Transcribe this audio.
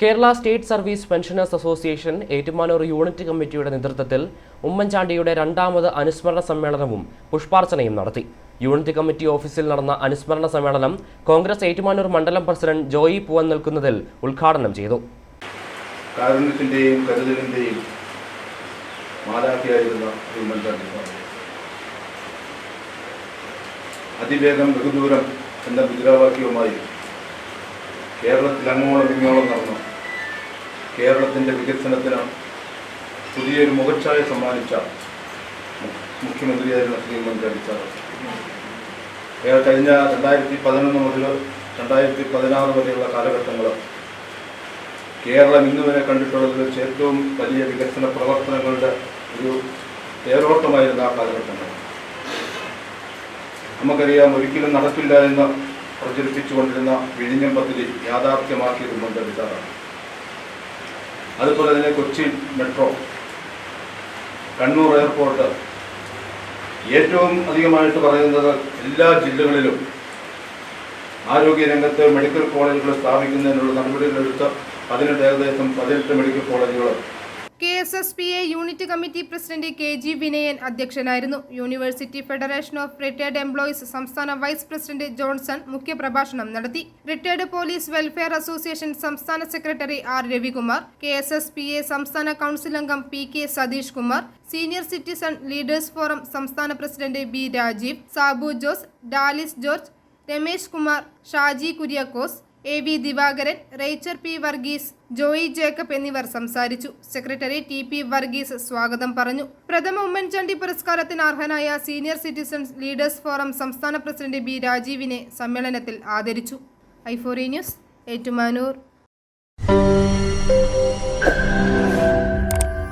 Kerala state service pensioners association Ettumanoor unit കമ്മിറ്റിയുടെ നേതൃത്വത്തിൽ ഉമ്മൻചാണ്ടിയുടെ രണ്ടാമത് അനുസ്മരണ സമ്മേളനവും പുഷ്പാർച്ചനയും നടത്തി. യൂണിറ്റ് കമ്മിറ്റി ഓഫീസിൽ നടന്ന അനുസ്മരണ സമ്മേളനം കോൺഗ്രസ് ഏറ്റുമാനൂർ മണ്ഡലം പ്രസിഡന്റ് ജോയി പൂവൻ നിൽക്കുന്നതിൽ ഉദ്ഘാടനം ചെയ്തു. കാരുണ്യത്തിന്റെയും. അതിവേഗം ബഹുദൂരം എന്ന മുദ്രാവാക്യവുമായി കേരളത്തിൽ ഇങ്ങോളം നടന്നു. കേരളത്തിന്റെ വികസനത്തിന് പുതിയൊരു മുഖച്ഛായ സമ്മാനിച്ച മുഖ്യമന്ത്രിയായിരുന്ന ശ്രീ മന്ത്രി സാർ ഏറെ കഴിഞ്ഞ രണ്ടായിരത്തി പതിനൊന്ന് മുതൽ രണ്ടായിരത്തി പതിനാറ് വരെയുള്ള കാലഘട്ടങ്ങൾ കേരളം ഇന്ന് വരെ കണ്ടിട്ടുള്ളതിൽ ഏറ്റവും വലിയ വികസന പ്രവർത്തനങ്ങളുടെ ഒരു തേരോട്ടമായിരുന്ന ആ കാലഘട്ടങ്ങൾ നമുക്കറിയാം ഒരിക്കലും നടക്കില്ല എന്ന് പ്രചരിപ്പിച്ചുകൊണ്ടിരുന്ന വിഴിഞ്ഞം പദ്ധതി മന്ത്രി സാറാണ് അതുപോലെ തന്നെ കൊച്ചി മെട്രോ കണ്ണൂർ എയർപോർട്ട്. ഏറ്റവും അധികമായിട്ട് പറയുന്നത് എല്ലാ ജില്ലകളിലും ആരോഗ്യരംഗത്ത് മെഡിക്കൽ കോളേജുകൾ സ്ഥാപിക്കുന്നതിനുള്ള നടപടികളെടുത്ത് പതിനെട്ട് ഏകദേശം പതിനെട്ട് മെഡിക്കൽ കോളേജുകൾ. K S S P A unit committee president K G Vinayan അധ്യക്ഷനായിരുന്നു. University federation of retired employees സംസ്ഥാന വൈസ് പ്രസിഡന്റ് ജോൺസൺ മുഖ്യപ്രഭാഷണം നടത്തി. റിട്ടയർഡ് പോലീസ് വെൽഫെയർ അസോസിയേഷൻ സംസ്ഥാന secretary R Ravikumar K S S P A സംസ്ഥാന council അംഗം P K Satheesh Kumar senior citizen leaders forum സംസ്ഥാന president B Rajeev Sabu Jose Dalis George Ramesh Kumar Shaji Kuriakose A V Divakaran റേച്ചർ P Varghese Joy Jacob എന്നിവർ സംസാരിച്ചു. Secretary T P Varghese സ്വാഗതം പറഞ്ഞു. പ്രഥമ ഉമ്മൻചാണ്ടി പുരസ്കാരത്തിന് അർഹനായ സീനിയർ സിറ്റിസൺസ് ലീഡേഴ്സ് ഫോറം സംസ്ഥാന president B രാജീവിനെ സമ്മേളനത്തിൽ ആദരിച്ചു. ഐഫോറി ന്യൂസ് ഏറ്റുമാനൂർ.